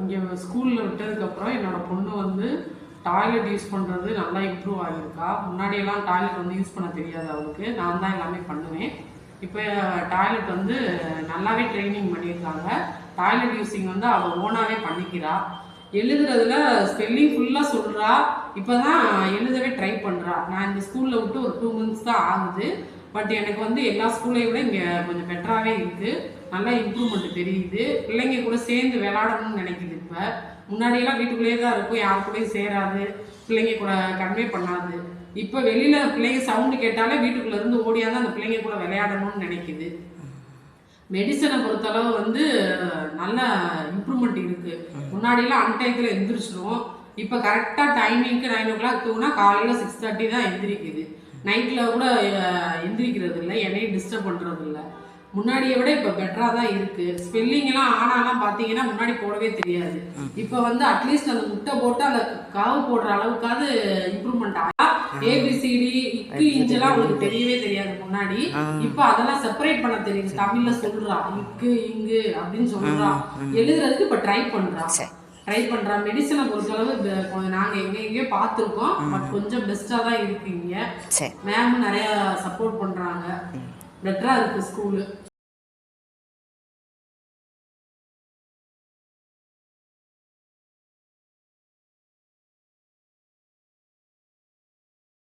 இங்கே ஸ்கூலில் விட்டதுக்கப்புறம் என்னோடய பொண்ணு வந்து டாய்லெட் யூஸ் பண்ணுறது நல்லா இம்ப்ரூவ் ஆகியிருக்கா. முன்னாடியெல்லாம் டாய்லெட் வந்து யூஸ் பண்ண தெரியாது அவளுக்கு. நான் தான் எல்லாமே பண்ணுவேன். இப்போ டாய்லெட் வந்து நல்லாவே ட்ரைனிங் பண்ணியிருக்காங்க. டாய்லெட் யூஸிங் வந்து அவள் ஓனாகவே பண்ணிக்கிறா. எழுதுறதுல ஸ்பெல்லிங் ஃபுல்லாக சொல்கிறா இப்போ தான் எழுதவே ட்ரை பண்ணுறா நான் இந்த ஸ்கூலில் விட்டு ஒரு டூ மந்த்ஸ் தான் ஆகுது. பட் எனக்கு வந்து எல்லா ஸ்கூலையும் விட இங்கே கொஞ்சம் பெட்டராகவே இருக்குது நல்லா இம்ப்ரூவ்மெண்ட் தெரியுது. பிள்ளைங்க கூட சேர்ந்து விளையாடணும்னு நினைக்குது இப்போ. முன்னாடியெல்லாம் வீட்டுக்குள்ளேயே தான் இருக்கும். யார் கூடயும் சேராது. பிள்ளைங்க கூட கன்வே பண்ணாது. இப்போ வெளியில் பிள்ளைங்க சவுண்டு கேட்டாலே வீட்டுக்குள்ளேருந்து ஓடியாந்து அந்த பிள்ளைங்க கூட விளையாடணும்னு நினைக்குது. மெடிசனை பொறுத்தளவு வந்து நல்ல இம்ப்ரூவ்மெண்ட் இருக்குது முன்னாடியெல்லாம் அன்டைத்தில் எந்திரிச்சிரும் இப்போ கரெக்டாக டைமிங்க்கு நைன் ஓ கிளாக் தூங்கினா காலையில் சிக்ஸ் தேர்ட்டி தான் எந்திரிக்குது. நைட்டில் கூட டிஸ்டர்ப் பண்ணுறது இல்லை முன்னாடியை விட இப்போ பெட்டராக தான் இருக்கு. ஸ்பெல்லிங் எல்லாம் ஆனாலாம் பார்த்தீங்கன்னா முன்னாடி போடவே தெரியாது. இப்போ வந்து அட்லீஸ்ட் அந்த முட்டை போட்டு அந்த காவு போடுற அளவுக்காவது இம்ப்ரூவ்மெண்ட் ஆகா ஏபிசிடி இக்கு இஞ்செல்லாம் அவளுக்கு தெரியவே தெரியாது முன்னாடி. இப்போ அதெல்லாம் செப்பரேட் பண்ண தெரியுது. தமிழ்ல சொல்றா இக்கு இங்கு அப்படின்னு சொல்றா. எழுதுறதுக்கு இப்ப ட்ரை பண்றா. ட்ரை பண்றா. மெடிசனை பொறுத்தளவு நாங்க எங்க எங்கேயோ பார்த்துருக்கோம். பட் கொஞ்சம் பெஸ்டா தான் இருக்கு இங்க. சரி. மேம் நிறைய சப்போர்ட் பண்றாங்க. பெட்டராக இருக்குது ஸ்கூலு